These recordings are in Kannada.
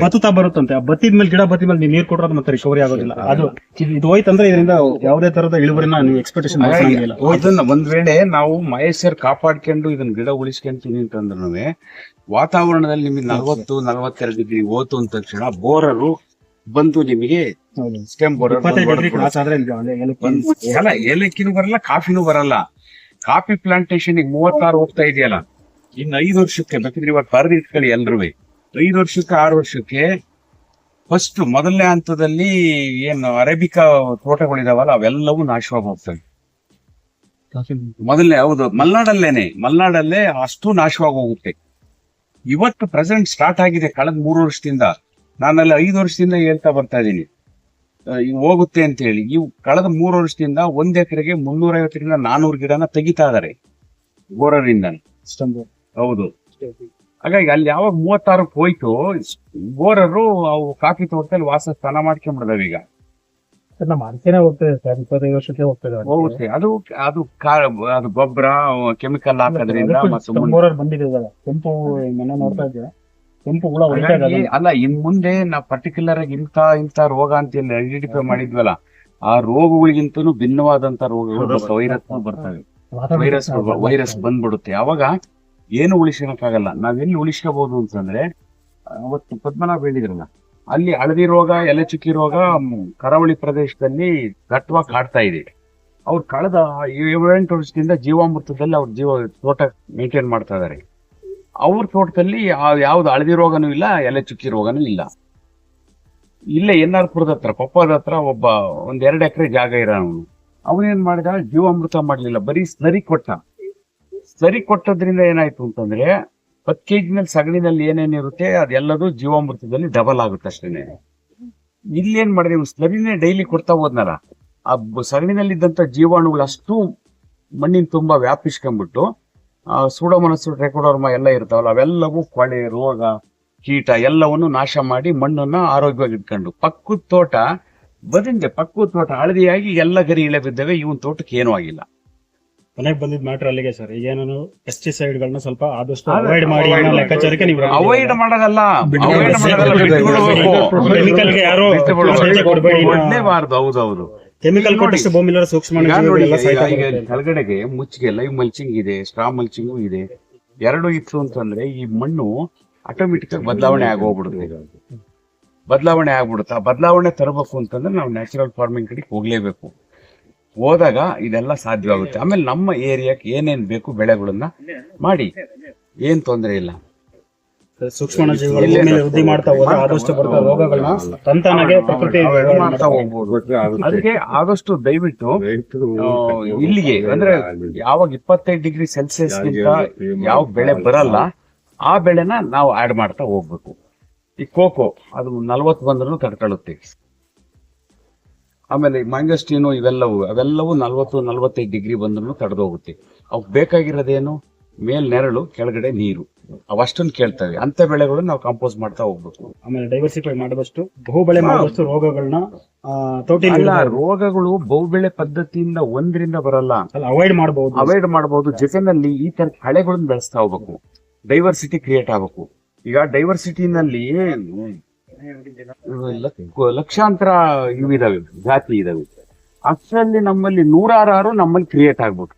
ಬತ್ತುತ್ತಾ ಬರುತ್ತಂತೆ. ಆ ಬತ್ತಿದ ಮೇಲೆ ಗಿಡ ಬತ್ತಿದ ಮೇಲೆ ನೀರು ಕೊಟ್ಟರೆ ಮತ್ತೆ ರಿಕವರಿ ಆಗೋದಿಲ್ಲ. ಅದು ಇದು- ಹೋಯ್ತಂದ್ರೆ ಇದರಿಂದ ಯಾವುದೇ ತರದ ಇಳುವರಿನ ನೀವು ಎಕ್ಸ್ಪೆಕ್ಟೇಷನ್ ಮಾಡಿಲ್ಲ ಇದನ್ನ ಒಂದ್ ವೇಳೆ ನಾವು ಮಹೇಶ್ವರ್ ಕಾಪಾಡ್ಕೊಂಡು ಇದನ್ನ ಗಿಡ ಉಳಿಸ್ಕೊಂತೀನಿ ಅಂತಂದ್ರೂ ವಾತಾವರಣದಲ್ಲಿ ನಿಮಗೆ ನಲವತ್ತು ನಲವತ್ತೆರಡು ಡಿಗ್ರಿ ಹೋತು ಅಂದ ತಕ್ಷಣ ಬೋರರು ಬಂದು ನಿಮಗೆ ಸ್ಟೆಮ್ ಬೋರರ್ ಏಲಕ್ಕಿನೂ ಬರಲ್ಲ ಕಾಫಿನೂ ಬರಲ್ಲ. ಕಾಫಿ ಪ್ಲಾಂಟೇಶನ್ ಈಗ ಮೂವತ್ತಾರು ಹೋಗ್ತಾ ಇದೆಯಲ್ಲ? ಇನ್ನು ಐದು ವರ್ಷಕ್ಕೆ ಬೇಕಿದ್ರೆ ಇವಾಗ ಕರೆದಿಟ್ಕೊಳ್ಳಿ ಎಲ್ರೂ ಐದು ವರ್ಷಕ್ಕೆ ಆರು ವರ್ಷಕ್ಕೆ ಫಸ್ಟ್ ಮೊದಲನೇ ಹಂತದಲ್ಲಿ ಏನು ಅರೇಬಿಕಾ ತೋಟಗಳಿದಾವಲ್ಲ ಅವೆಲ್ಲವೂ ನಾಶವಾಗಿ ಹೋಗ್ತವೆ ಮೊದಲನೇ ಹೌದು ಮಲ್ನಾಡಲ್ಲೇನೆ ಮಲ್ನಾಡಲ್ಲೇ ಅಷ್ಟು ನಾಶವಾಗಿ ಹೋಗುತ್ತೆ ಇವತ್ತು ಪ್ರೆಸೆಂಟ್ ಸ್ಟಾರ್ಟ್ ಆಗಿದೆ ಕಳೆದ ಮೂರು ವರ್ಷದಿಂದ. ನಾನಲ್ಲಿ ಐದು ವರ್ಷದಿಂದ ಹೇಳ್ತಾ ಬರ್ತಾ ಇದ್ದೀನಿ. ಹೋಗುತ್ತೆ ಅಂತ ಹೇಳಿ ಇವು ಕಳೆದ ಮೂರು ವರ್ಷದಿಂದ ಒಂದ್ ಎಕರೆಗೆ ಮುನ್ನೂರೈವತ್ತರಿಂದ ನಾನೂರು ಗಿಡನ ತೆಗಿತಾ ಇದಾರೆ. ಬೋರರಿಂದ ಹೌದು. ಹಾಗಾಗಿ ಅಲ್ಲಿ ಯಾವಾಗ ಮೂವತ್ತಾರಕ್ಕೆ ಹೋಯ್ತು ಗೋರರು ಅವು ಕಾಫಿ ತೋಟದಲ್ಲಿ ವಾಸ ಸ್ಥಾನ ಮಾಡ್ಕೊಂಡ್ಬಿಡ್ದವ ಈಗ. ನಮ್ಮ ಅಂಚೆನೆ ಹೋಗ್ತದೆ ಸರ್ ಇಪ್ಪತ್ತೈದು ವರ್ಷಕ್ಕೆ ಹೋಗ್ತದೆ ಹೋಗುತ್ತೆ. ಅದು ಅದು ಕಾ- ಅದು ಗೊಬ್ಬರ ಕೆಮಿಕಲ್ ಹಾಕೋದ್ರಿಂದ ಮತ್ತು ಮುಂದೆ- ಬೋರರ್ ಬಂದಿದೆ ಕೆಂಪು ಮನೆ ನೋಡ್ತಾ ಇದ್ದೀರಾ? ಕೆಂಪು ಹುಳ ಅಲ್ಲ ಇನ್ ಮುಂದೆ ನಾವು ಪರ್ಟಿಕ್ಯುಲರ್ ಆಗಿ ಇಂತ ಇಂತ ರೋಗ ಅಂತ ಐಡೆಂಟಿಫೈ ಮಾಡಿದ್ವಲ್ಲ ಆ ರೋಗಗಳಿಗಿಂತನು ಭಿನ್ನವಾದಂತ ರೋಗಗಳು ಬರ್ತವೆ. ವೈರಸ್ ಬರ್ತವೆ ವೈರಸ್ ವೈರಸ್ ಬಂದ್ಬಿಡುತ್ತೆ. ಅವಾಗ ಏನು ಉಳಿಸ್ಕೊಳಕ್ಕಾಗಲ್ಲ. ನಾವೆಲ್ಲಿ ಉಳಿಸ್ಕೋಬಹುದು ಅಂತಂದ್ರೆ, ಅವತ್ತು ಪದ್ಮನಾಭ ಹೇಳಿದ್ರಲ್ಲ, ಅಲ್ಲಿ ಹಳದಿ ರೋಗ ಎಲೆ ಚುಕ್ಕಿ ರೋಗ ಕರಾವಳಿ ಪ್ರದೇಶದಲ್ಲಿ ದಟ್ಟವಾಗಿ ಕಾಡ್ತಾ ಇದೆ. ಅವ್ರು ಕಳೆದ ಏಳೆಂಟು ವರ್ಷದಿಂದ ಜೀವಾಮೃತದಲ್ಲಿ ಅವ್ರ ಜೀವ, ತೋಟ ಮೇಂಟೈನ್ ಮಾಡ್ತಾ ಇದಾರೆ. ಅವ್ರ ತೋಟದಲ್ಲಿ ಯಾವ್ದು ಹಳದಿ ರೋಗನೂ ಇಲ್ಲ ಎಲೆ ಚುಕ್ಕಿ ರೋಗನೂ ಇಲ್ಲ. ಇಲ್ಲೇ ಎನ್ ಆರ್ ಪುರದ ಹತ್ರ ಕೊಪ್ಪದ ಹತ್ರ ಒಬ್ಬ ಒಂದ್ ಎರಡು ಎಕರೆ ಜಾಗ ಇರೋನು ಅವನೇನ್ ಮಾಡಿದ? ಜೀವಾಮೃತ ಮಾಡ್ಲಿಲ್ಲ. ಬರೀ ಸ್ನರಿ ಕೊಟ್ಟ. ಸ್ಲರಿ ಕೊಟ್ಟದ್ರಿಂದ ಏನಾಯ್ತು ಅಂತಂದ್ರೆ, ಹತ್ತು ಕೆಜಿ ಮೇಲೆ ಸಗಣಿನಲ್ಲಿ ಏನೇನಿರುತ್ತೆ ಅದೆಲ್ಲದೂ ಜೀವಾಮೃತದಲ್ಲಿ ಡಬಲ್ ಆಗುತ್ತೆ ಅಷ್ಟೇನೆ. ಇಲ್ಲಿ ಏನ್ ಮಾಡಿದೆ ಸ್ಲರಿನೇ ಡೈಲಿ ಕೊಡ್ತಾ ಹೋದ್ನಲ್ಲ, ಆ ಸಗಣಿನಲ್ಲಿ ಇದ್ದಂತ ಜೀವಾಣುಗಳು ಅಷ್ಟು ಮಣ್ಣಿನ ತುಂಬಾ ವ್ಯಾಪಿಸ್ಕೊಂಡ್ಬಿಟ್ಟು ಸೂಡೋಮನಸ್ಸು, ಟ್ರೆಕೋಡೋರ್ಮ ಎಲ್ಲ ಇರ್ತಾವಲ್ಲ, ಅವೆಲ್ಲವೂ ಕೊಳೆ, ರೋಗ, ಕೀಟ ಎಲ್ಲವನ್ನು ನಾಶ ಮಾಡಿ ಮಣ್ಣನ್ನ ಆರೋಗ್ಯವಾಗಿ ಇಟ್ಕೊಂಡು, ಪಕ್ಕದ ತೋಟ ಬದಿಂದೆ ಪಕ್ಕದ ತೋಟ, ಹಳದಿಯಾಗಿ ಎಲ್ಲ ಗರಿ ಇಳೆ ಬಿದ್ದವೆ, ಇವನ್ ತೋಟಕ್ಕೆ ಏನೂ ಆಗಿಲ್ಲ. ಕೊನೆಗೆ ಬಂದಿದ್ ಮ್ಯಾಟರ್ ಅಲ್ಲಿಗೆ ಸರ್ ಈಗೇನು ಪೆಸ್ಟಿಸೈಡ್ ಗಳನ್ನ ಸ್ವಲ್ಪ ಆದಷ್ಟು ಅವಾಯ್ಡ್ ಮಾಡಿ ಅನ್ನೋ ಲೆಕ್ಕಾಚಾರಕ್ಕೆ ನೀವು ಅವಾಯ್ಡ್ ಮಾಡೋದಲ್ಲ. ಅವಾಯ್ಡ್ ಮಾಡೋದಲ್ಲ ಬಿಟ್ಟು ಗೆ ಯಾರೋ. ಕೊಡ್ಲೇಬಾರ್ದು. ಹೌದೌದು ಕೆಮಿಕಲ್ ಕೊಟ್ಟಷ್ಟು ಭೂಮಿಲಿರೋ ಸೂಕ್ಷ್ಮ ಈಗ ನೋಡಿ ಜೀವಿಗಳೆಲ್ಲ ಸಾಯ್ತಾ ಈಗ ಬರುತ್ತೆ. ಕೆಳಗಡೆಗೆ ಮುಚ್ಚಿಗೆ ಲೈವ್ ಮಲ್ಚಿಂಗ್ ಇದೆ ಸ್ಟ್ರಾ ಮಲ್ಚಿಂಗು ಇದೆ. ಎರಡು ಇತ್ತು ಅಂತಂದ್ರೆ ಈ ಮಣ್ಣು ಆಟೋಮೆಟಿಕ್ ಆಗಿ ಬದಲಾವಣೆ ಆಗೋಗ್ಬಿಡುತ್ತೆ. ಬದಲಾವಣೆ ಆಗ್ಬಿಡುತ್ತೆ ಬದಲಾವಣೆ ತರಬೇಕು ಅಂತಂದ್ರೆ ನಾವು ನ್ಯಾಚುರಲ್ ಫಾರ್ಮಿಂಗ್ ಕಡೆಗೆ ಹೋಗ್ಲೇಬೇಕು. ಹೋದಾಗ ಇದೆಲ್ಲ ಸಾಧ್ಯವಾಗುತ್ತೆ. ಆಮೇಲೆ ನಮ್ಮ ಏರಿಯಾಕ್ಕೆ ಏನೇನ್ ಬೇಕು ಬೆಳೆಗಳನ್ನ ಮಾಡಿ. ಏನ್ ತೊಂದರೆ ಇಲ್ಲ. ಸೂಕ್ಷ್ಮ ಭೂಮಿಯಲ್ಲಿ ವೃದ್ಧಿ ಮಾಡ್ತಾ ಹೋದ್ರೆ ಆದಷ್ಟು ಬರ್ತಾ ರೋಗಗಳನ್ನ ತಂತಾನಾಗೆ ಪ್ರಕೃತಿ ಅವೆಲ್ಲ ಮಾಡ್ತಾ ಹೋಗ್ಬೋದು. ಅದಕ್ಕೆ ಆದಷ್ಟು ದಯವಿಟ್ಟು ಇಲ್ಲಿಗೆ ಅಂದ್ರೆ ಯಾವಾಗ ಇಪ್ಪತ್ತೈದು ಡಿಗ್ರಿ ಸೆಲ್ಸಿಯಸ್ ಗಿಂತ ಯಾವ ಬೆಳೆ ಬರಲ್ಲ ಆ ಬೆಳೆನ ನಾವು ಆಡ್ ಮಾಡ್ತಾ ಹೋಗ್ಬೇಕು. ಈ ಕೋಕೋ ಅದು ನಲ್ವತ್ತು ಬಂದ್ರೂ ತಡ್ಕೊಳ್ಳುತ್ತೆ. ಆಮೇಲೆ ಮ್ಯಾಂಗಸ್ಟೀನು ಇವೆಲ್ಲವೂ ಅವೆಲ್ಲವೂ ನಲ್ವತ್ತು ನಲ್ವತ್ತೈದು ಡಿಗ್ರಿ ಬಂದ್ರೂ ತಡೆದೋಗುತ್ತೆ ಅವಕ್ಕೆ ಬೇಕಾಗಿರೋದೇನು? ಮೇಲ್ ನೆರಳು ಕೆಳಗಡೆ ನೀರು. ಅವಷ್ಟನ್ನು ಕೇಳ್ತವೆ. ಅಂತ ಬೆಳೆಗಳನ್ನ ನಾವು ಕಂಪೋಸ್ ಮಾಡ್ತಾ ಹೋಗ್ಬೇಕು. ಆಮೇಲೆ ಡೈವರ್ಸಿಫೈ ಮಾಡಿದಷ್ಟು ಬಹು ಬೆಳೆ ಮಾಡಿದಷ್ಟು ರೋಗಗಳನ್ನ ಅಲ್ಲ ರೋಗಗಳು ಬಹುಬೆಳೆ ಪದ್ಧತಿಯಿಂದ ಒಂದರಿಂದ ಬರಲ್ಲ. ಅವಾಯ್ಡ್ ಮಾಡಬಹುದು ಅವಾಯ್ಡ್ ಮಾಡಬಹುದು ಜೊತೆನಲ್ಲಿ ಈ ತರ ಕಳೆಗಳನ್ನ ಬೆಳೆಸ್ತಾ ಹೋಗ್ಬೇಕು. ಡೈವರ್ಸಿಟಿ ಕ್ರಿಯೇಟ್ ಆಗ್ಬೇಕು. ಈಗ ಡೈವರ್ಸಿಟಿನಲ್ಲಿ ಲಕ್ಷಾಂತರ ಇವಿದಾವೆ ಜಾತಿ ಇದಾವೆ. ಅಷ್ಟರಲ್ಲಿ ನಮ್ಮಲ್ಲಿ ನೂರಾರು ನಮ್ಮಲ್ಲಿ ಕ್ರಿಯೇಟ್ ಆಗ್ಬೇಕು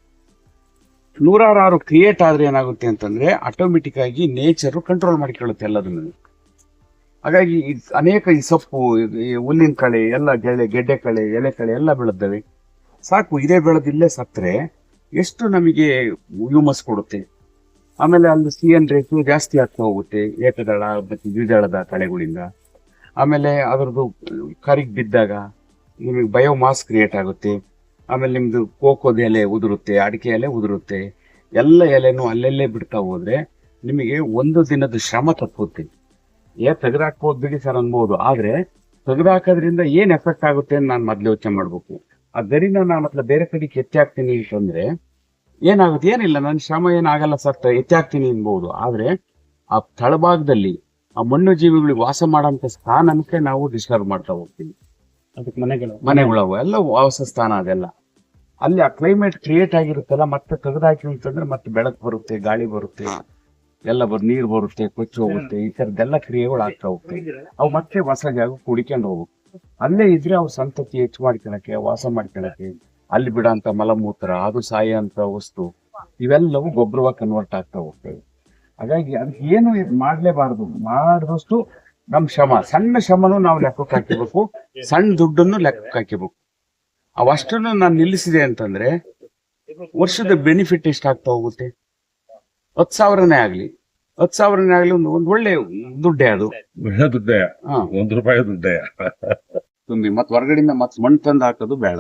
ನೂರಾರು ಕ್ರಿಯೇಟ್ ಆದ್ರೆ ಏನಾಗುತ್ತೆ ಅಂತಂದ್ರೆ ಆಟೋಮೆಟಿಕ್ ಆಗಿ ನೇಚರ್ ಕಂಟ್ರೋಲ್ ಮಾಡಿಕೊಳ್ಳುತ್ತೆ ಎಲ್ಲದನ್ನು. ಹಾಗಾಗಿ ಅನೇಕ ಈ ಸೊಪ್ಪು ಹುಲ್ಲಿನ ಕಳೆ, ಎಲ್ಲ ಗೆಳೆ, ಗೆಡ್ಡೆ ಕಳೆ, ಎಲೆ ಕಳೆ ಎಲ್ಲ ಬೆಳೆದವೆ ಸಾಕು, ಇದೇ ಬೆಳೆದಿಲ್ಲೇ ಸತ್ತರೆ ಎಷ್ಟು ನಮಗೆ ಹ್ಯೂಮಸ್ ಕೊಡುತ್ತೆ? ಆಮೇಲೆ ಅಲ್ಲಿ ಸಿ ಎನ್ ರೇಟು ಜಾಸ್ತಿ ಆಗ್ತಾ ಹೋಗುತ್ತೆ, ಏಕದಳ ಮತ್ತು ದ್ವಿದಳದ ಕಳೆಗಳಿಂದ. ಆಮೇಲೆ ಅದರದ್ದು ಕರಿಗೆ ಬಿದ್ದಾಗ ನಿಮಗೆ ಬಯೋಮಾಸ್ ಕ್ರಿಯೇಟ್ ಆಗುತ್ತೆ. ಆಮೇಲೆ ನಿಮ್ಮದು ಕೋಕೋದ ಎಲೆ ಉದುರುತ್ತೆ, ಅಡಿಕೆ ಎಲೆ ಉದುರುತ್ತೆ, ಎಲ್ಲ ಎಲೆನೂ ಅಲ್ಲಲ್ಲೇ ಬಿಡ್ತಾ ಹೋದರೆ ನಿಮಗೆ ಒಂದು ದಿನದ ಶ್ರಮ ತಪ್ಪುತ್ತೆ. ಏ, ತೆಗೆದಾಕ್ಬೋದು ಬಿಡಿ ಸರ್ ಅನ್ಬೋದು. ಆದರೆ ತೆಗೆದಾಕೋದ್ರಿಂದ ಏನು ಎಫೆಕ್ಟ್ ಆಗುತ್ತೆ ಅಂತ ನಾನು ಮೊದಲು ಯೋಚನೆ ಮಾಡಬೇಕು. ಅದರಿಂದ ನಾನು ಮತ್ತೆ ಬೇರೆ ಕಡೆಗೆ ಎತ್ತಿ ಅಂತಂದರೆ ಏನಾಗುತ್ತೆ? ಏನಿಲ್ಲ ನನ್ನ ಶ್ರಮ ಏನಾಗಲ್ಲ ಸರ್ ಹಾಕ್ತೀನಿ ಅನ್ಬೋದು. ಆದರೆ ಆ ತಳಭಾಗದಲ್ಲಿ ಆ ಮಣ್ಣು ಜೀವಿಗಳಿಗೆ ವಾಸ ಮಾಡೋಂಥ ಸ್ಥಾನಕ್ಕೆ ನಾವು ಡಿಸ್ಟರ್ಬ್ ಮಾಡ್ತಾ ಹೋಗ್ತೀವಿ. ಅದಕ್ಕೆ ಮನೆಗಳು. ಮನೆಗಳವು ಎಲ್ಲ ವಾಸ ಸ್ಥಾನ ಅದೆಲ್ಲ. ಅಲ್ಲಿ ಆ ಕ್ಲೈಮೇಟ್ ಕ್ರಿಯೇಟ್ ಆಗಿರುತ್ತಲ್ಲ ಮತ್ತೆ ತೆಗೆದಾಕಿ ಅಂತಂದ್ರೆ ಮತ್ತೆ ಬೆಳಕು ಬರುತ್ತೆ ಗಾಳಿ ಬರುತ್ತೆ ಎಲ್ಲ ಬರ್ ನೀರು ಬರುತ್ತೆ ಕೊಚ್ಚಿ ಹೋಗುತ್ತೆ ಈ ತರದೆಲ್ಲ ಕ್ರಿಯೆಗಳು ಆಗ್ತಾ ಹೋಗ್ತವೆ. ಅವು ಮತ್ತೆ ಹೊಸ ಜಾಗ ಕುಡಿಕೊಂಡು ಹೋಗ್ಬೇಕು ಅಲ್ಲೇ ಇದ್ರೆ ಅವು ಸಂತತಿ ಹೆಚ್ಚು ಮಾಡ್ಕೊಳಕ್ಕೆ ವಾಸ ಮಾಡ್ಕೊಳಕ್ಕೆ ಅಲ್ಲಿ ಬಿಡಂತ ಮಲಮೂತ್ರ ಅದು ಸಾಯ ಅಂತ ವಸ್ತು ಇವೆಲ್ಲವೂ ಗೊಬ್ಬರವಾಗಿ ಕನ್ವರ್ಟ್ ಆಗ್ತಾ ಹೋಗ್ತವೆ. ಹಾಗಾಗಿ ಅದಕ್ಕೆ ಏನು ಮಾಡ್ಲೇಬಾರದು. ಮಾಡಿದಷ್ಟು ನಮ್ ಶ್ರಮ ಸಣ್ಣ ಶ್ರಮನು ನಾವು ಲೆಕ್ಕಕ್ಕೆ ಹಾಕಿಬೇಕು ಸಣ್ಣ ದುಡ್ಡನ್ನು ಲೆಕ್ಕಕ್ಕೆ ಹಾಕಿಬೇಕು ಅವಷ್ಟನ್ನು ನಾನು ನಿಲ್ಲಿಸಿದೆ ಅಂತಂದ್ರೆ ವರ್ಷದ ಬೆನಿಫಿಟ್ ಎಷ್ಟಾಗ್ತಾ ಹೋಗುತ್ತೆ? ಹತ್ತು ಸಾವಿರನೇ ಆಗ್ಲಿ ಹತ್ತು ಸಾವಿರನೇ ಆಗ್ಲಿ ಒಂದು ಒಂದು ಒಳ್ಳೆ ದುಡ್ಡೇ ಅದು. ಒಳ್ಳೆ ದುಡ್ಡೇ ಒಂದು ರೂಪಾಯಿ ದುಡ್ಡೇ. ತುಂಬಿ ಮತ್ ಹೊರಗಡೆಯಿಂದ ಮತ್ ಮಣ್ಣು ತಂದು ಹಾಕೋದು ಬೇಡ.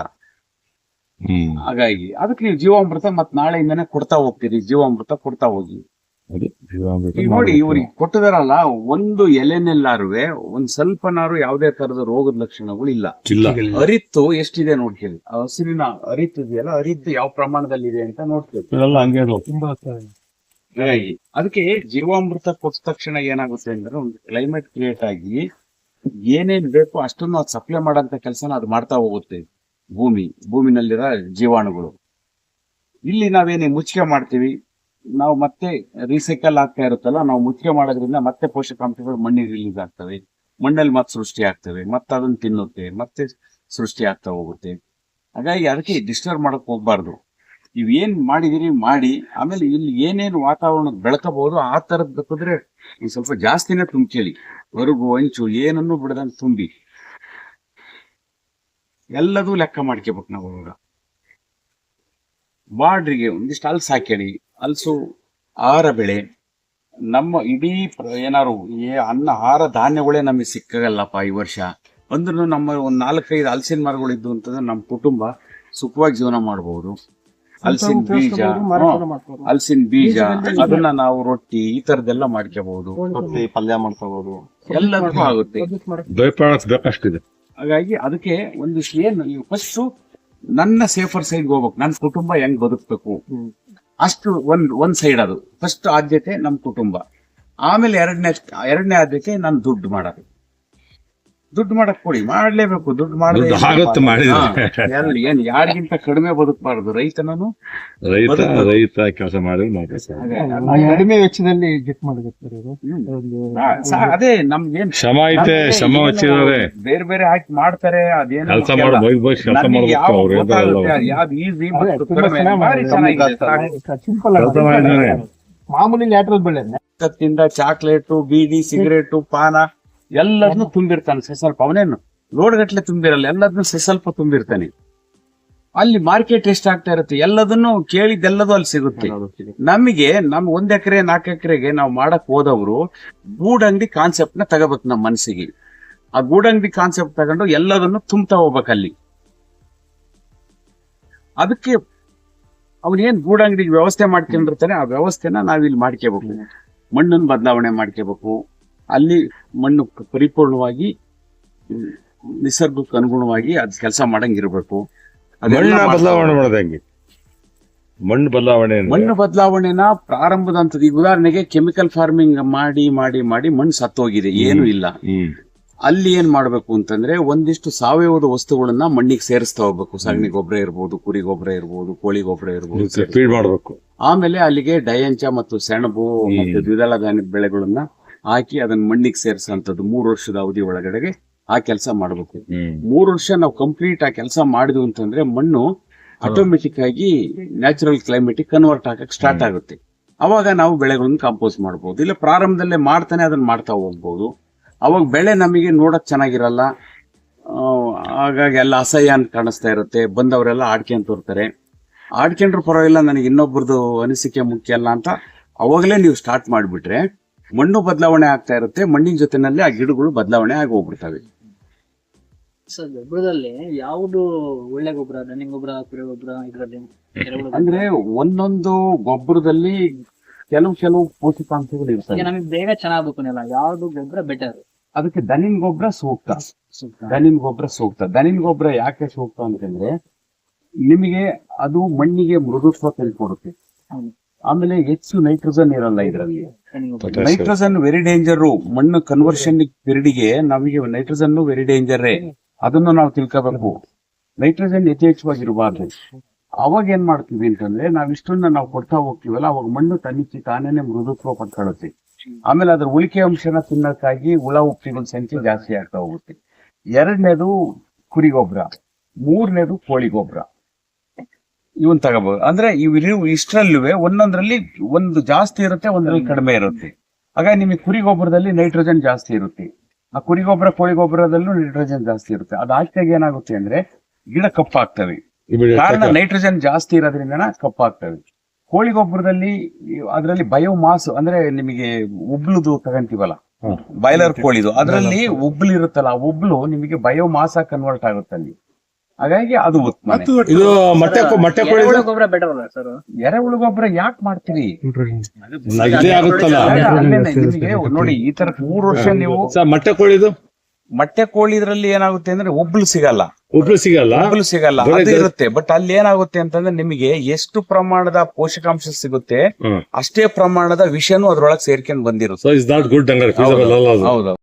ಹ್ಮ್. ಹಾಗಾಗಿ ಅದಕ್ಕೆ ನೀವು ಜೀವಾಮೃತ ಮತ್ ನಾಳೆಯಿಂದನೇ ಕೊಡ್ತಾ ಹೋಗ್ತೀರಿ ಜೀವಾಮೃತ ಕೊಡ್ತಾ ಹೋಗಿ. ನೋಡಿ ಇವ್ರಿಗೆ ಕೊಟ್ಟಿದಾರಲ್ಲ ಒಂದು ಎಲೆನೆಲ್ಲಾರುವೆ ಒಂದ್ ಸ್ವಲ್ಪನಾರು ಯಾವ್ದೇ ತರದ ರೋಗದ ಲಕ್ಷಣಗಳು ಇಲ್ಲ. ಅರಿತು ಅರಿತ್ತು ಎಷ್ಟಿದೆ ನೋಡಿ ಆ ಹಸಿರಿನ ಅರಿತು ಇದೆಯಲ್ಲ ಅರಿತು ಯಾವ ಪ್ರಮಾಣದಲ್ಲಿ ಇದೆ ಅಂತ ನೋಡ್ತೇವೆ. ತುಂಬಾ ಅದಕ್ಕೆ ಜೀವಾಮೃತ ಕೊಟ್ಟ ತಕ್ಷಣ ಏನಾಗುತ್ತೆ ಅಂದ್ರೆ ಒಂದು ಕ್ಲೈಮೇಟ್ ಕ್ರಿಯೇಟ್ ಆಗಿ ಏನೇನ್ ಬೇಕು ಅಷ್ಟನ್ನು ಅದು ಸಪ್ಲೈ ಮಾಡಂತ ಕೆಲಸನ ಅದು ಮಾಡ್ತಾ ಹೋಗುತ್ತೆ. ಭೂಮಿ ಭೂಮಿನಲ್ಲಿರೋ ಜೀವಾಣುಗಳು. ಇಲ್ಲಿ ನಾವೇನೇ ಮುಚ್ಚಿಗೆ ಮಾಡ್ತೀವಿ? ನಾವು ಮತ್ತೆ ರೀಸೈಕಲ್ ಆಗ್ತಾ ಇರುತ್ತಲ್ಲ, ನಾವು ಮುಚ್ಚಿಗೆ ಮಾಡೋದ್ರಿಂದ ಮತ್ತೆ ಪೋಷಕಾಂಶಗಳು ಮಣ್ಣಿಗೆ ರಿಲೀಸ್ ಆಗ್ತವೆ. ಮಣ್ಣಲ್ಲಿ ಮತ್ತೆ ಸೃಷ್ಟಿ ಆಗ್ತವೆ ಮತ್ತೆ ಅದನ್ನ ತಿನ್ನುತ್ತೆ, ಮತ್ತೆ ಸೃಷ್ಟಿ ಆಗ್ತಾ ಹೋಗುತ್ತೆ. ಹಾಗಾಗಿ ಅದಕ್ಕೆ ಡಿಸ್ಟರ್ಬ್ ಮಾಡಕ್ ಹೋಗ್ಬಾರ್ದು. ಏನ್ ಮಾಡಿದಿರಿ ಮಾಡಿ, ಆಮೇಲೆ ಇಲ್ಲಿ ಏನೇನು ವಾತಾವರಣ ಬೆಳಕಬಹುದು ಆ ತರದ್ ಬೇಕಾದ್ರೆ ಸ್ವಲ್ಪ ಜಾಸ್ತಿನೇ ತುಂಬಿಕೇಳಿ ಹೊರಗು ಹಂಚು ಏನನ್ನು ಬಿಡದಂಗ ತುಂಬಿ. ಎಲ್ಲದೂ ಲೆಕ್ಕ ಮಾಡ್ಕೋಬೇಕು ನಾವು ಅವಾಗ ಬಾರ್ಡ್ರಿಗೆ ಒಂದಿಷ್ಟು ಅಲ್ಸಾಕೇಳಿ ಹಲ್ಸು ಆಹಾರ ಬೆಳೆ ನಮ್ಮ ಇಡೀ ಏನಾರು ಏ ಅನ್ನ ಆಹಾರ ಧಾನ್ಯಗಳೇ ನಮಗೆ ಸಿಕ್ಕಾಗಲ್ಲಪ್ಪ ಈ ವರ್ಷ. ಅಂದ್ರೂ ನಮ್ಮ ಒಂದು ನಾಲ್ಕೈದು ಹಲಸಿನ ಮರಗಳು ಇದ್ದು ಅಂತಂದ್ರೆ ನಮ್ಮ ಕುಟುಂಬ ಸುಖವಾಗಿ ಜೀವನ ಮಾಡಬಹುದು ಹಲಸಿನ ಬೀಜ. ಹಲಸಿನ ಬೀಜ ಅದನ್ನ ನಾವು ರೊಟ್ಟಿ ಈ ತರದೆಲ್ಲ ಮಾಡ್ಕೋಬಹುದು ರೊಟ್ಟಿ ಪಲ್ಯ ಮಾಡ್ಕೋಬಹುದು ಎಲ್ಲದಕ್ಕೂ ಆಗುತ್ತೆ. ಹಾಗಾಗಿ ಅದಕ್ಕೆ ಒಂದಿಷ್ಟು ಏನು ಫಸ್ಟ್ ನನ್ನ ಸೇಫರ್ ಸೈಡ್ ಹೋಗ್ಬೇಕು. ನನ್ನ ಕುಟುಂಬ ಹೆಂಗ್ ಬದುಕ್ಬೇಕು? ಅಷ್ಟು ಒಂದು ಒಂದು ಸೈಡ್ ಅದು. ಫಸ್ಟ್ ಆದ್ಯತೆ ನಮ್ಮ ಕುಟುಂಬ. ಆಮೇಲೆ ಎರಡನೇ ಎರಡನೇ ಆದ್ಯತೆ ನಾನು ದುಡ್ಡು ಮಾಡೋದು. ದುಡ್ಡು ಮಾಡಕ್ ಕೊಡಿ ಮಾಡ್ಲೇಬೇಕು ದುಡ್ಡು ಮಾಡಿ ಆಗುತ್ತೆ ಮಾಡಿದ್ರೆ. ಮಾಡಿದ್ರೆ ಏನ್ ಯಾರಿಗಿಂತ ಕಡಿಮೆ ಬದುಕಬಾರ್ದು ರೈತನನು ರೈತ. ರೈತ ಕೆಲಸ ಮಾಡಿ ಮಾಡ್ಬೇಕು. ಕಡಿಮೆ ವೆಚ್ಚದಲ್ಲಿ ಗೆಟ್ ಮಾಡಿರ್ತಾರೆ ಅದೇ ನಮ್ಗೇನ್ ಶ್ರಮ ಐತೆ ಶ್ರಮ ಹಚ್ಚಿದಾರೆ ಬೇರೆ ಬೇರೆ ಹಾಕಿ ಮಾಡ್ತಾರೆ ಅದೇನು ಕೆಲಸ ಮುಖ್ಯ ಮಾಡಿ ಅಲ್ಲ. ಬೈಕ್ ಬೈಕ್ ಕೆಲಸ ನಮಗೆ ಮಾಡ್ಬೇಕು ಯಾವ ಅವ್ರು ಯಾವ್ದು ಈಸಿ ಮಾಮೂಲಿ ಲ್ಯಾಟ್ರಲ್ ಬೆಳೆ ಕತ್ತಿಂದ ಚಾಕ್ಲೇಟು ಬೀಡಿ ಸಿಗರೇಟು ಪಾನ. ಎಲ್ಲದನ್ನು ತುಂಬಿರ್ತಾನೆ ಸ್ವಲ್ಪ ಅವನೇನು? ಲೋಡ್ಗಟ್ಟಲೆ ತುಂಬಿರಲ್ಲ ಎಲ್ಲದನ್ನು ಸ್ವಲ್ಪ ತುಂಬಿರ್ತಾನೆ. ಅಲ್ಲಿ ಮಾರ್ಕೆಟ್ ಎಷ್ಟಾಗ್ತಾ ಇರುತ್ತೆ ಎಲ್ಲದನ್ನು ಕೇಳಿದ್ದೆಲ್ಲದೂ ಅಲ್ಲಿ ಸಿಗುತ್ತೆ. ನಮಗೆ ನಮ್ ಒಂದ್ ಎಕರೆ ನಾಲ್ಕು ಎಕರೆಗೆ ನಾವು ಮಾಡಕ್ ಹೋದವರು ಗೂಡಂಗಡಿ ಕಾನ್ಸೆಪ್ಟ್ನ ತಗೋಬೇಕು ನಮ್ಮ ಮನಸ್ಸಿಗೆ. ಆ ಗೂಡಂಗಡಿ ಕಾನ್ಸೆಪ್ಟ್ ತಗೊಂಡು ಎಲ್ಲದನ್ನು ತುಂಬ್ತಾ ಹೋಗ್ಬೇಕು ಅಲ್ಲಿ. ಅದಕ್ಕೆ ಅವನೇನ್ ಗೂಡಂಗಡಿಗೆ ವ್ಯವಸ್ಥೆ ಮಾಡ್ಕೊಂಡಿರ್ತಾನೆ ಆ ವ್ಯವಸ್ಥೆನ ನಾವಿಲ್ಲಿ ಮಾಡ್ಕೋಬೇಕು. ಮಣ್ಣನ್ನು ಬದಲಾವಣೆ ಮಾಡ್ಕೋಬೇಕು. ಅಲ್ಲಿ ಮಣ್ಣು ಪರಿಪೂರ್ಣವಾಗಿ ನಿಸರ್ಗಕ್ಕೆ ಅನುಗುಣವಾಗಿ ಅದ್ ಕೆಲಸ ಮಾಡಂಗಿರ್ಬೇಕು. ಮಣ್ಣ ಬದಲಾವಣೆ ಮಾಡದಂಗೆ ಮಣ್ಣು ಬದಲಾವಣೆ ಮಣ್ಣು ಬದಲಾವಣೆನ ಪ್ರಾರಂಭದ ಹಂತದ ಈಗ ಉದಾಹರಣೆಗೆ ಕೆಮಿಕಲ್ ಫಾರ್ಮಿಂಗ್ ಮಾಡಿ ಮಾಡಿ ಮಾಡಿ ಮಣ್ಣು ಸತ್ತೋಗಿದೆ ಏನು ಇಲ್ಲ. ಅಲ್ಲಿ ಏನ್ ಮಾಡ್ಬೇಕು ಅಂತಂದ್ರೆ ಒಂದಿಷ್ಟು ಸಾವಯವದ ವಸ್ತುಗಳನ್ನ ಮಣ್ಣಿಗೆ ಸೇರಿಸ್ತಾ ಹೋಗ್ಬೇಕು. ಸಗಣಿ ಗೊಬ್ಬರ ಇರ್ಬೋದು ಕುರಿ ಗೊಬ್ಬರ ಇರ್ಬೋದು ಕೋಳಿ ಗೊಬ್ಬರ ಇರ್ಬೋದು. ಫೀಡ್ ಮಾಡ್ಬೇಕು. ಆಮೇಲೆ ಅಲ್ಲಿಗೆ ಡಯಂಚ ಮತ್ತು ಸೆಣಬು ಮತ್ತು ದ್ವಿದಳ ಧಾನ್ಯ ಬೆಳೆಗಳನ್ನ ಹಾಕಿ ಅದನ್ನ ಮಣ್ಣಿಗೆ ಸೇರಿಸಂತದ್ದು ಮೂರು ವರ್ಷದ ಅವಧಿ ಒಳಗಡೆಗೆ ಆ ಕೆಲಸ ಮಾಡಬೇಕು. ಮೂರು ವರ್ಷ ನಾವು ಕಂಪ್ಲೀಟ್ ಆ ಕೆಲಸ ಮಾಡಿದ್ವು ಅಂತಂದ್ರೆ ಮಣ್ಣು ಆಟೋಮೆಟಿಕ್ ಆಗಿ ನ್ಯಾಚುರಲ್ ಕ್ಲೈಮೇಟಿಗೆ ಕನ್ವರ್ಟ್ ಆಗಕ್ ಸ್ಟಾರ್ಟ್ ಆಗುತ್ತೆ. ಅವಾಗ ನಾವು ಬೆಳೆಗಳನ್ನ ಕಾಂಪೋಸ್ ಮಾಡಬಹುದು ಇಲ್ಲ ಪ್ರಾರಂಭದಲ್ಲೇ ಮಾಡ್ತಾನೆ ಅದನ್ನ ಮಾಡ್ತಾ ಹೋಗ್ಬೋದು. ಅವಾಗ ಬೆಳೆ ನಮಗೆ ನೋಡಕ್ ಚೆನ್ನಾಗಿರಲ್ಲ. ಹಾಗಾಗಿ ಎಲ್ಲ ಅಸಹ್ಯ ಅಂತ ಕಾಣಿಸ್ತಾ ಇರುತ್ತೆ. ಬಂದವರೆಲ್ಲ ಆಡ್ಕೊಂತ ಇರ್ತಾರೆ ಆಡ್ಕೊಂಡ್ರು ಪರವಾಗಿಲ್ಲ ನನಗೆ ಇನ್ನೊಬ್ಬರದು ಅನಿಸಿಕೆ ಮುಖ್ಯ ಅಲ್ಲ ಅಂತ ಅವಾಗಲೇ ನೀವು ಸ್ಟಾರ್ಟ್ ಮಾಡಿಬಿಟ್ರೆ ಮಣ್ಣು ಬದಲಾವಣೆ ಆಗ್ತಾ ಇರುತ್ತೆ ಮಣ್ಣಿನ ಜೊತೆನಲ್ಲಿ ಆ ಗಿಡಗಳು ಬದಲಾವಣೆ ಆಗಿ ಹೋಗ್ಬಿಡ್ತವೆ. ಸರ್ ಗೊಬ್ಬರದಲ್ಲಿ ಯಾವುದು ಒಳ್ಳೆ ಗೊಬ್ಬರ ರನ್ನಿಂಗ್ ಗೊಬ್ಬರ ಕುರಿ ಗೊಬ್ಬರ ಇದರಲ್ಲಿ ಅಂದ್ರೆ ಒಂದೊಂದು ಗೊಬ್ಬರದಲ್ಲಿ ಕೆಲವು ಕೆಲವು ಪೋಷಕಾಂಶಗಳು ಇರ್ತವೆ. ನಮಗೆ ಬೇಗ ಚೆನ್ನಾಗಿ ನೆಲ ಯಾವ್ದು ಗೊಬ್ಬರ ಬೆಟರ್ ಅದಕ್ಕೆ ದನಿನ್ ಗೊಬ್ಬರ ಸೂಕ್ತ. ದನಿನ್ ಗೊಬ್ಬರ ಸೂಕ್ತ. ದನಿನ್ ಗೊಬ್ಬರ ಯಾಕೆ ಸೂಕ್ತ ಅಂತಂದ್ರೆ ನಿಮಗೆ ಅದು ಮಣ್ಣಿಗೆ ಮೃದುತ್ವ ತಂದ್ಕೊಡುತ್ತೆ. ಆಮೇಲೆ ಹೆಚ್ಚು ನೈಟ್ರೋಜನ್ ಇರಲ್ಲ ಇದರಲ್ಲಿ. ನೈಟ್ರೋಜನ್ ವೆರಿ ಡೇಂಜರ್ ಮಣ್ಣು ಕನ್ವರ್ಷನ್ ಪಿರಿಡಿಗೆ ನಮಗೆ ನೈಟ್ರೋಜನ್ ವೆರಿ ಡೇಂಜರೇ ಅದನ್ನು ನಾವು ತಿಳ್ಕೋಬೇಕು. ನೈಟ್ರೋಜನ್ ಯಥೇಚ್ಛವಾಗಿರಬಾರ್ದು ಅವಾಗ ಏನ್ ಮಾಡ್ತೀವಿ ಅಂತಂದ್ರೆ ನಾವ್ ಇಷ್ಟನ್ನ ನಾವು ಕೊಡ್ತಾ ಹೋಗ್ತೀವಲ್ಲ ಅವಾಗ ಮಣ್ಣು ತನ್ನಿಚ್ಚಿ ತಾನೇನೆ ಮೃದುತ್ವ ಪಡ್ಕೊಳ್ಳುತ್ತೆ. ಆಮೇಲೆ ಅದ್ರ ಉಳಿಕೆ ಅಂಶನ ತಿನ್ನಕ್ಕಾಗಿ ಹುಳ ಉಪ್ಪಿಗಳ ಸಂಖ್ಯೆ ಜಾಸ್ತಿ ಆಗ್ತಾ ಹೋಗುತ್ತೆ. ಎರಡನೇದು ಕುರಿ ಗೊಬ್ಬರ ಮೂರನೇದು ಕೋಳಿ ಗೊಬ್ಬರ ಇವನ್ ತಗೋಬಹುದು ಅಂದ್ರೆ ಇವು ಇಷ್ಟರಲ್ಲೂ ಒಂದೊಂದ್ರಲ್ಲಿ ಒಂದು ಜಾಸ್ತಿ ಇರುತ್ತೆ ಒಂದ್ರಲ್ಲಿ ಕಡಿಮೆ ಇರುತ್ತೆ. ಹಾಗಾಗಿ ನಿಮಗೆ ಕುರಿ ಗೊಬ್ಬರದಲ್ಲಿ ನೈಟ್ರೋಜನ್ ಜಾಸ್ತಿ ಇರುತ್ತೆ. ಆ ಕುರಿ ಗೊಬ್ಬರ ಕೋಳಿ ಗೊಬ್ಬರದಲ್ಲೂ ನೈಟ್ರೋಜನ್ ಜಾಸ್ತಿ ಇರುತ್ತೆ. ಅದಾಗ್ತಾಗ ಏನಾಗುತ್ತೆ ಅಂದ್ರೆ ಗಿಡ ಕಪ್ಪಾಗ್ತವೆ. ಕಾರಣ ಆಗಿ. ನೈಟ್ರೋಜನ್ ಜಾಸ್ತಿ ಇರೋದ್ರಿಂದ ಕಪ್ಪಾಗ್ತವೆ. ಕೋಳಿ ಗೊಬ್ಬರದಲ್ಲಿ ಅದರಲ್ಲಿ ಬಯೋಮಾಸ್ ಅಂದ್ರೆ ನಿಮಗೆ ಉಬ್ಲುದು ತಗೊಂತೀವಲ್ಲ. ಬಾಯ್ಲರ್ ಕೋಳಿದು. ಅದರಲ್ಲಿ ಉಬ್ಲು ಇರುತ್ತಲ್ಲ ಆ ಉಬ್ಳು ನಿಮಗೆ ಬಯೋಮಾಸ್ ಕನ್ವರ್ಟ್ ಆಗುತ್ತೆ ಅಲ್ಲಿ ಹಾಗಾಗಿ ಅದು ಉತ್ತಮ ಇದು ಮೊಟ್ಟೆ ಮೊಟ್ಟೆ ಕೋಳಿ ಎರೆಹುಳ ಗೊಬ್ಬರ ಬೆಟರ್ ಅಲ್ಲ ಸರ್. ಎರೆಹುಳು ಗೊಬ್ಬರ ಯಾಕೆ ಮಾಡ್ತೀರಿ? ಇದೇ ಆಗುತ್ತಲ್ಲ. ಅಲ್ಲೇನೆ ನಿಮಗೆ ನೋಡಿ ಈ ತರ ಮೂರು ವರ್ಷ ನೀವು ಸರ್ ಮೊಟ್ಟೆ ಕೋಳಿದು? ಮೊಟ್ಟೆ ಕೋಳಿ ಇದ್ರಲ್ಲಿ ಏನಾಗುತ್ತೆ ಅಂದ್ರೆ ಒಬ್ಳು ಸಿಗಲ್ಲ. ಒಬ್ಳು ಸಿಗಲ್ಲ? ಒಬ್ಳು ಸಿಗಲ್ಲ. ಅದು ಇರುತ್ತೆ. ಬಟ್ ಅಲ್ಲಿ ಏನಾಗುತ್ತೆ ಅಂತಂದ್ರೆ ನಿಮಗೆ ಎಷ್ಟು ಪ್ರಮಾಣದ ಪೋಷಕಾಂಶ ಸಿಗುತ್ತೆ ಅಷ್ಟೇ ಪ್ರಮಾಣದ ವಿಷನು ಅದ್ರೊಳಗೆ ಸೇರ್ಕೊಂಡ್ ಬಂದಿರುತ್ತೆ. ಸೊ ಇಸ್ ನಾಟ್ ಗುಡ್ ಹಂಗಾರೆ feasible ಅಲ್ಲ ಹೌದು.